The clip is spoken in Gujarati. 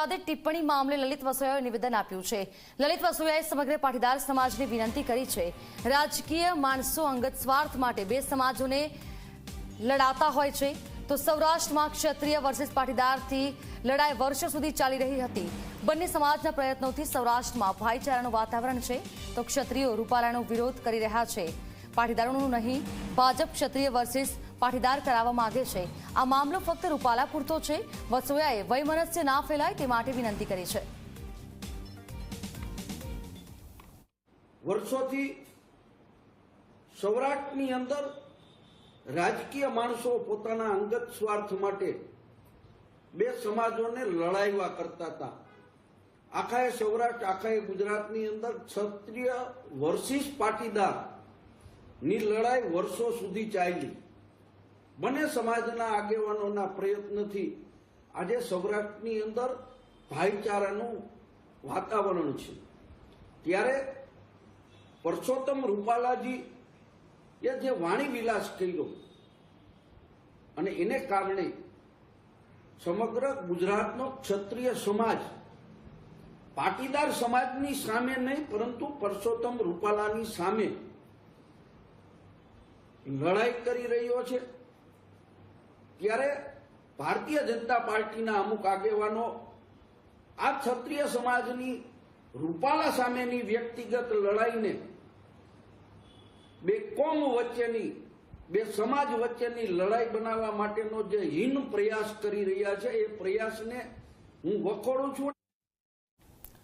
વિવાદિત ટિપ્પણી મામલે લલિત વસોયાએ નિવેદન આપ્યું છે. લલિત વસોયાએ સમગ્ર પાટીદાર સમાજને વિનંતી કરી છે. રાજકીય માણસો અંગત સ્વાર્થ માટે બે સમાજોને લડાતા હોય છે. તો સૌરાષ્ટ્રમાં ક્ષત્રિય વર્સિસ પાટીદારથી લડાઈ વર્ષો સુધી ચાલી રહી હતી. બંને સમાજના પ્રયત્નોથી સૌરાષ્ટ્રમાં ભાઈચારાનું વાતાવરણ છે. તો ક્ષત્રિયો રૂપાલાનો વિરોધ કરી રહ્યા છે. પાટીદારોનું નહીં, ભાજપ ક્ષત્રિય વર્સિસ પાટીદાર કરાવવા માંગે છે. આ મામલો ફક્ત રૂપાલા પૂરતો છે. વસોયાએ વયમનસ્ય ના ફેલાય તે માટે વિનંતી કરી છે. વર્ષોથી સૌરાષ્ટ્રની અંદર રાજકીય માણસો પોતાના અંગત સ્વાર્થ માટે બે સમાજોને લડાઈવા કરતા હતા. આખાએ સૌરાષ્ટ્ર, આખાએ ગુજરાતની અંદર ક્ષત્રિય વર્સિસ પાટીદારની લડાઈ વર્ષો સુધી ચાલી. બંને સમાજના આગેવાનોના પ્રયત્નથી આજે સૌરાષ્ટ્રની અંદર ભાઈચારાનું વાતાવરણ છે. ત્યારે પરસોત્તમ રૂપાલાજી એ જે વાણી વિલાસ કર્યો અને એને કારણે સમગ્ર ગુજરાતનો ક્ષત્રિય સમાજ પાટીદાર સમાજની સામે નહીં, પરંતુ પરસોત્તમ રૂપાલાની સામે લડાઈ કરી રહ્યો છે. ત્યારે ભારતીય જનતા પાર્ટીના અમુક આગેવાનો આ ક્ષત્રિય સમાજની રૂપાલા સામેની વ્યક્તિગત લડાઈને બે કોમ વચ્ચેની, બે સમાજ વચ્ચેની લડાઈ બનાવવા માટેનો જે હીન પ્રયાસ કરી રહ્યા છે, એ પ્રયાસને હું વખોડું છું.